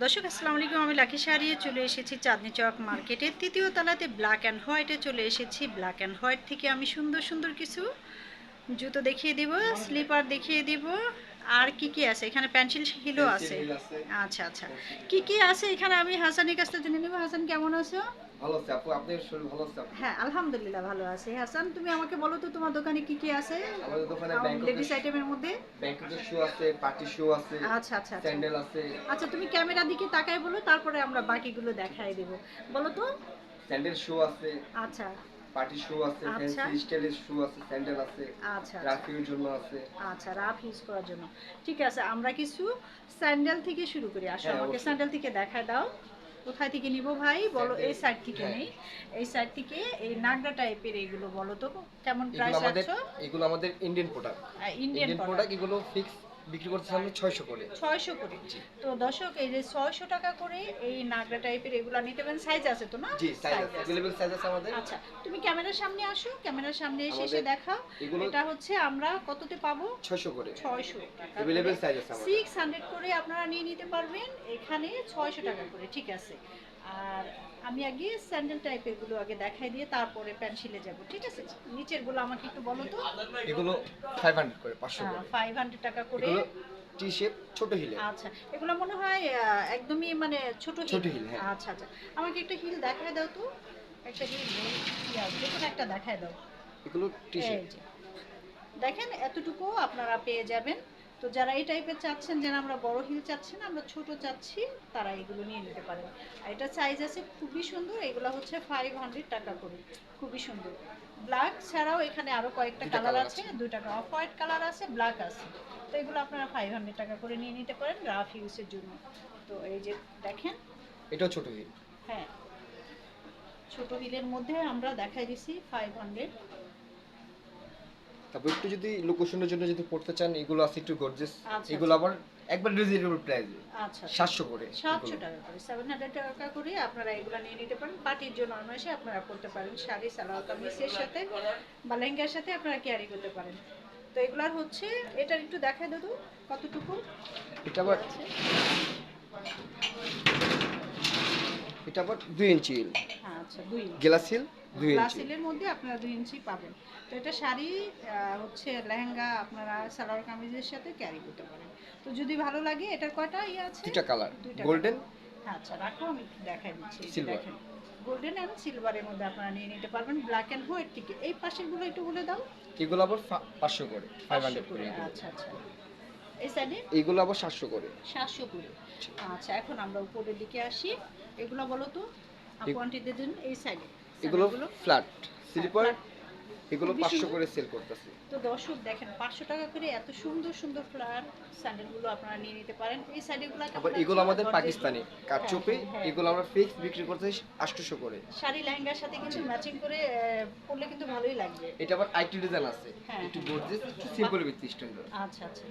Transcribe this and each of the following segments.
দর্শক আসসালামু আলাইকুম আমি লাকি সারিয়ে চলে এসেছি চাঁদনি চক মার্কেটে। তৃতীয় তলাতে ব্ল্যাক অ্যান্ড হোয়াইটে চলে এসেছি। ব্ল্যাক অ্যান্ড হোয়াইট থেকে আমি সুন্দর সুন্দর কিছু জুতো দেখিয়ে দিব স্লিপার দেখিয়ে দিব। আর কি কি আছে? এখানে পেন্সিল হিলও আছে। আচ্ছা আচ্ছা। কি কি আছে এখানে? আমি হাসানের কাছ থেকে জেনে নেব। হাসান কেমন আছো? ভালো আছে আপু। আপনার শরীর ভালো আছে? হ্যাঁ আলহামদুলিল্লাহ ভালো আছে। হাসান তুমি আমাকে বলো তো তোমার দোকানে কি কি আছে? আমাদের দোকানে লেডিস আইটেমের মধ্যে? শু আছে পার্টি শু আছে আচ্ছা আচ্ছা আচ্ছা। স্যান্ডেল আছে। আচ্ছা তুমি ক্যামেরার দিকে তাকাই বলো তারপরে আমরা বাকিগুলো দেখাই দেব। বলো তো। স্যান্ডেল শু আছে। আচ্ছা। পার্টি শু আছে আচ্ছা। ফ্যান্সি স্টাইলের শু আছে স্যান্ডেল আছে আচ্ছা আচ্ছা। রাফির জন্য আছে। আচ্ছা রাফ ইউজ করার জন্য। ঠিক আছে আমরা কিছু স্যান্ডেল থেকে শুরু করি। আসো হ্যাঁ, আমাকে। স্যান্ডেল থেকে দেখায় দাও। কোথায় থেকে নিব ভাই? বলো এই সাইড থেকে হ্যাঁ। নেই। এই সাইড থেকে এই নাগরা টাইপের এইগুলো বলো তো। কেমন প্রাইস আছে এগুলো আমাদের ইন্ডিয়ান প্রোডাক্ট ইন্ডিয়ান প্রোডাক্ট এগুলো ফিক্স বিক্রি করতেছি আমরা ছয়শো করে। ছয়শো করে। তো দর্শক এই যে ছয়শো টাকা করে এই নাগরা টাইপের এগুলো নিতে পারেন। সাইজ আছে তো না? জি সাইজ আছে। সাইজ আছে আমাদের। আচ্ছা তুমি ক্যামেরার সামনে আসো। ক্যামেরার সামনে এসে এসে দেখাও। এটা হচ্ছে আমরা কততে পাবো? ছয়শো করে। ছয়শো টাকা অ্যাভেলেবল সাইজ আছে আমাদের। সিক্স হান্ড্রেড করে আপনারা নিয়ে নিতে পারবেন। এখানে ছয়শো টাকা করে ঠিক আছে। আর আমি আগে স্যান্ডেল টাইপেরগুলো আগে দেখাই দিয়ে তারপরে পেন্সিলে যাব ঠিক আছে? নিচেরগুলো আমাকে একটু বলো তো। এগুলো ফাইভ হান্ড্রেড করে পাঁচশো করে। ফাইভ হান্ড্রেড টাকা করে। এগুলো টি শেপ ছোট হিলে আচ্ছা এগুলো মনে হয় একদমই মানে ছোট ছোট হিল হ্যাঁ। আচ্ছা আচ্ছা। আমাকে একটা হিল দেখায় দাও তো। একটা হিল কি দেখুন একটা দেখায় দাও। এগুলো টি শেপ দেখেন এতটুকু আপনারা পেয়ে যাবেন। তো যারা এই টাইপের চাচ্ছেন যেন আমরা বড় হিল চাচ্ছি না আমরা ছোট চাচ্ছি তারা এগুলো নিয়ে নিতে পারেন। আর এটা সাইজ আছে খুবই সুন্দর এগুলো হচ্ছে ফাইভ হান্ড্রেড টাকা করে খুবই সুন্দর। ব্ল্যাক ছাড়াও এখানে আরও কয়েকটা কালার আছে দুইটা অফ হোয়াইট কালার আছে ব্ল্যাক আছে। তো এগুলো আপনারা ফাইভ হান্ড্রেড টাকা করে নিয়ে নিতে পারেন রাফ ইউজের জন্য। তো এই যে দেখেন। এটাও ছোট হিল হ্যাঁ। ছোট হিলের মধ্যে আমরা দেখাই দিছি ফাইভ হান্ড্রেড তারপর একটু যদি লোকেশনের জন্য যদি পড়তে চান এগুলো আছে একটু গর্জেস আচ্ছা, এগুলো আবার একবার রিজনেবল প্রাইসে আচ্ছা সাতশো করে সাতশো এগুলো। টাকা করে সেভেন হান্ড্রেড টাকা করে আপনারা এগুলো নিয়ে নিতে পারেন। পার্টির জন্য অনায়াসে আপনারা করতে পারেন শাড়ি সালোয়ার কামিজের সাথে বা লেহেঙ্গার সাথে আপনারা ক্যারি করতে পারেন। তো এগুলার হচ্ছে এটার একটু দেখায় দেবো কতটুকু? এটা আবার এটা আবার দুই ইঞ্চি হ্যাঁ আচ্ছা দুই গ্লাস হিল দুই মধ্যে আপনারা দুই ইঞ্চি পাবেন। তো এটা শাড়ি হচ্ছে লেহেঙ্গা আপনারা সালোয়ার কামিজের সাথে ক্যারি করতে পারেন। তো যদি ভালো লাগে এটার কয়টা ইয়ে আছে? দুইটা কালার গোল্ডেন আচ্ছা রাখো আমি দেখাই দিচ্ছি. দেখেন। গোল্ডেন অ্যান্ড সিলভারের মধ্যে আপনারা নিয়ে নিতে পারবেন ব্ল্যাক অ্যান্ড হোয়াইট থেকে এই পাশেরগুলো একটু বলে দাও। এগুলো আবার ফা- পাঁচশো করে ফাইভ 500 করে আচ্ছা আচ্ছা। এই সাইডে? এইগুলো আবার সাতশো করে। সাতশো করে। আচ্ছা। এখন আমরা উপরের দিকে আসি। এগুলো বলো তো আপু আন্টিদের জন্য এই সাইডে। এগুলো ফ্ল্যাট স্লিপার। এগুলো পাঁচশো। করে সেল করতেছে তো দর্শক দেখেন পাঁচশো টাকা করে এত সুন্দর সুন্দর ফ্লার স্যান্ডেলগুলো আপনারা নিয়ে নিতে পারেন এই সাইডেগুলো আবার এগুলো আমাদের পাকিস্তানি কারচুপি হ্যাঁ। এগুলো আমরা ফিক্স বিক্রি করতেছি আটশোশো করে শাড়ি লেহেঙ্গার সাথে কিন্তু ম্যাচিং করে পরলে কিন্তু ভালোই লাগবে এটা আবার আইটি ডিজাইন আছে হ্যাঁ, একটু হ্যাঁ। গর্জিয়াস একটু সিম্পল ভিত্তি স্ট্যান্ডার্ড আচ্ছা আচ্ছা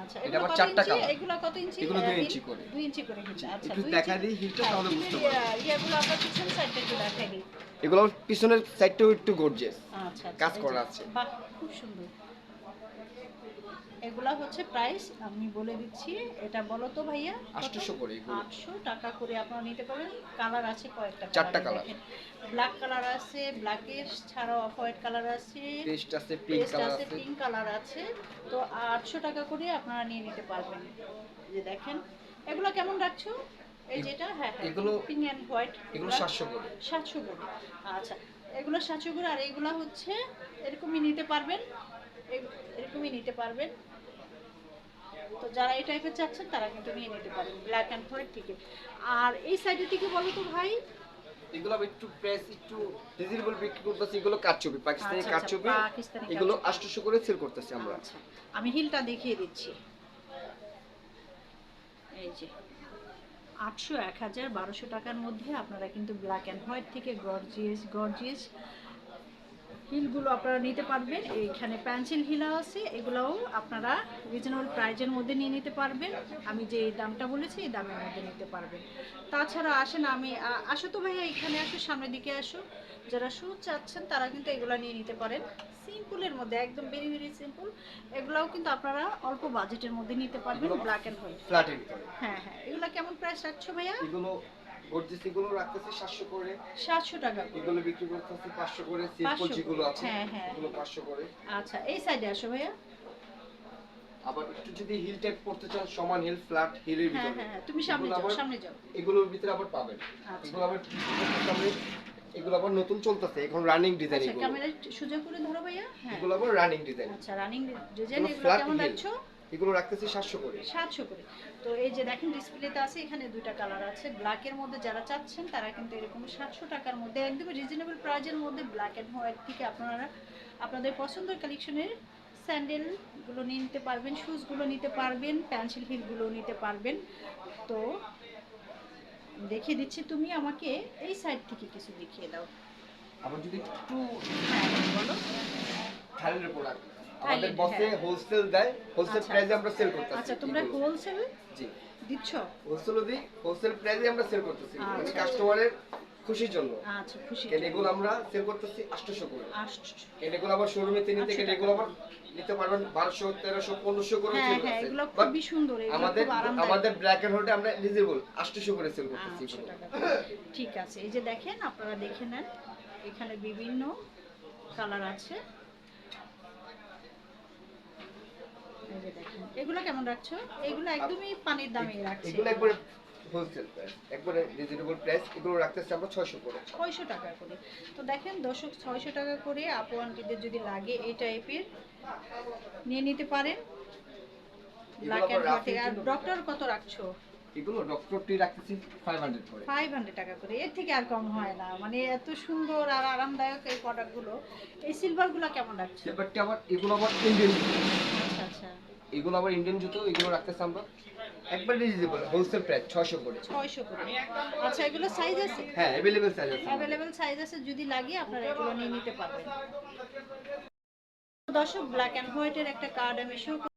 আচ্ছা এটা এগুলো আবার চারটা ইঞ্চি? এগুলো কত ইঞ্চি এগুলো দুই ইঞ্চি করে। দুই ইঞ্চি করে আচ্ছা একটু দেখা দিই হিলটা হ্যাঁ, তাহলে বুঝতে পারবে আহ, ইয়েগুলো পিছন সাইডটা একটু দেখাই দিই এগুলো পিছনের সাইডটাও একটু গর্জিয়াস আচ্ছা আচ্ছা, কাজ করা আছে। খুব সুন্দর। এগুলা হচ্ছে প্রাইস আমি বলে দিচ্ছি এটা বলো তো ভাইয়া আটশোশো করে এগুলো। আটশো টাকা করে আপনারা নিতে পারেন। কালার আছে কয়েকটা চারটা colour। ব্ল্যাক কালার আছে ব্ল্যাকের ছাড়াও অফ হোয়াইট কালার আছে। পেস্ট আছে পিঙ্ক কালার আছে পিঙ্ক কালার আছে। তো আটশো টাকা করে আপনারা নিয়ে নিতে পারবেন। এই যে দেখেন এগুলো কেমন রাখছো? এই যেটা হ্যাঁ হ্যাঁ এগুলো- পিঙ্ক অ্যান্ড হোয়াইট এগুলো সাতশো করে। সাতশো করে। আচ্ছা এগুলো সাতশো করে আর এগুলো হচ্ছে এরকমই নিতে পারবেন এরকমই নিতে পারবেন। তো যারা এই টাইপের চাচ্ছেন তারা কিন্তু নিয়ে নিতে পারেন ব্ল্যাক অ্যান্ড হোয়াইট থেকে। আর এই সাইডের দিকে বলো তো ভাই। এগুলো একটু প্রাইস একটু রিজনেবল বিক্রি করতেছি এগুলো কারচুপি পাকিস্তানি আচ্ছা, আচ্ছা, কারচুপি। এগুলো করে সেল করতেছি আমরা। আচ্ছা আমি হিলটা দেখিয়ে দিচ্ছি। এই যে আটশো এক হাজার বারোশো টাকার মধ্যে আপনারা কিন্তু ব্ল্যাক অ্যান্ড হোয়াইট থেকে গর্জিয়াস গর্জিয়াস হিলগুলো আপনারা নিতে পারবেন। এইখানে পেন্সিল হিলা আছে, এগুলোও আপনারা রিজনেবল প্রাইজের মধ্যে নিয়ে নিতে পারবেন। আমি যে দামটা বলেছি, এই দামের মধ্যে নিতে পারবেন। তাছাড়া আসেন আমি আসো তো ভাইয়া, এখানে আসো, সামনের দিকে আসো। যারা শু চাচ্ছেন তারা কিন্তু এগুলো নিয়ে নিতে পারেন। সিম্পলের মধ্যে একদম ভেরি ভেরি সিম্পল এগুলাও কিন্তু আপনারা অল্প বাজেটের মধ্যে নিতে পারবেন ব্ল্যাক অ্যান্ড হোয়াইট ফ্ল্যাটের ভিতরে। হ্যাঁ হ্যাঁ। এগুলো কেমন প্রাইস রাখছো ভাইয়া? এগুলো গর্জিয়াস এগুলো রাখতেছি সাতশো করে। সাতশো টাকা করে। এগুলো বিক্রি করতেছি পাঁচশো করে সিম্পল যেগুলো আছে হ্যাঁ, হ্যাঁ। এগুলো পাঁচশো করে। আচ্ছা এই সাইডে আসো ভাইয়া। আবার একটু যদি হিল টাইপ করতে চান সমান হিল ফ্ল্যাট হিলের ভিতরে। হ্যাঁ হ্যাঁ, তুমি সামনে যাও সামনে যাও। এগুলোর ভিতরে আবার পাবেন। আচ্ছা। এগুলো আবার সামনে এগুলো আবার নতুন চলতেছে এখন রানিং ডিজাইন আচ্ছা এগুলো। ক্যামেরা সোজা করে ধরো ভাইয়া? হ্যাঁ। এগুলো আবার রানিং ডিজাইন আচ্ছা রানিং ডিজাইন এগুলো কেমন। রাখছো এগুলো রাখতেছি সাতশো করে। সাতশো করে। তো এই যে দেখেন ডিসপ্লেতে আছে এখানে দুইটা কালার আছে ব্ল্যাকের মধ্যে যারা চাচ্ছেন তারা কিন্তু এরকম সাতশো টাকার মধ্যে একদম রিজনেবল প্রাইজের মধ্যে ব্ল্যাক অ্যান্ড হোয়াইট থেকে আপনারা আপনাদের পছন্দের কালেকশনের স্যান্ডেলগুলো নিয়ে নিতে পারবেন শুজগুলো নিতে পারবেন পেন্সিল হিলগুলো নিতে পারবেন। তো দেখিয়ে দিচ্ছি তুমি আমাকে এই সাইড থেকে কিছু দেখিয়ে দাও। আবার যদি একটু হ্যাঁ বলো। থাইল্যান্ডের প্রোডাক্ট আমাদের বসে হোস্টেল হোলসেল দেয় হোলসেল প্রাইজ প্রাইসে আমরা সেল করতেছি। আচ্ছা তোমরা হোলসেল জি। দিচ্ছ? হোস্টেল দিই হোলসেল প্রাইসে আমরা সেল করতেছি। মানে আচ্ছা। কাস্টমারের খুশির জন্য। আচ্ছা খুশি এগুলো আমরা সেল করতেছি 800 করে। আসছো কেন এগুলো আবার শোরুমে আটশো কেন এগুলো আবার নিতে পারবেন 1200 1300 1500 করে হ্যাঁ সেল হ্যাঁ এগুলো খুবই সুন্দর আমাদের আমাদের ব্ল্যাক এন্ড হোয়াইটে আমরা রিজনেবল 800 করে সেল করতেছি ঠিক আছে এই যে দেখেন আপনারা দেখে নেন এখানে বিভিন্ন কালার আছে। এগুলো কেমন রাখছো? এগুলো একদমই পানির দামে রাখছে। এগুলো একবারে হোলসেল প্রাইস একবারে রিজনেবল প্রাইস এগুলো রাখতেছি আমরা 600 করে। ছয়শো টাকা করে। তো দেখেন দর্শক ছয়শো টাকা করে আপু আন্টিদের যদি লাগে এই টাইপের নিয়ে নিতে পারেন। ব্ল্যাক আবার অ্যান্ড হোয়াইট আর ডক্টর কত রাখছো? এগুলো ডক্টর টি রাখতেছি 500 করে। ফাইভ হান্ড্রেড টাকা করে। এর থেকে আর কম হয় না। মানে এত সুন্দর আর আরামদায়ক এই প্রোডাক্টগুলো এই সিলভারগুলো কেমন রাখছো? সেবারটি আবার এগুলো আবার ইন্ডিয়ান আচ্ছা আচ্ছা। এগুলো আবার ইন্ডিয়ান জুতো এগুলো রাখতেছি আমরা একবার রিজনেবল হোলসেল প্রাইস 600 করে ছয়শো করে আচ্ছা এগুলো সাইজ আছে হ্যাঁ अवेलेबल সাইজ আছে আমাদের। অ্যাভেলেবেল সাইজ আছে যদি লাগে আপনারা এগুলো নিয়ে নিতে পারবেন দর্শক ব্ল্যাক অ্যান্ড হোয়াইটের একটা কার্ড আমি শো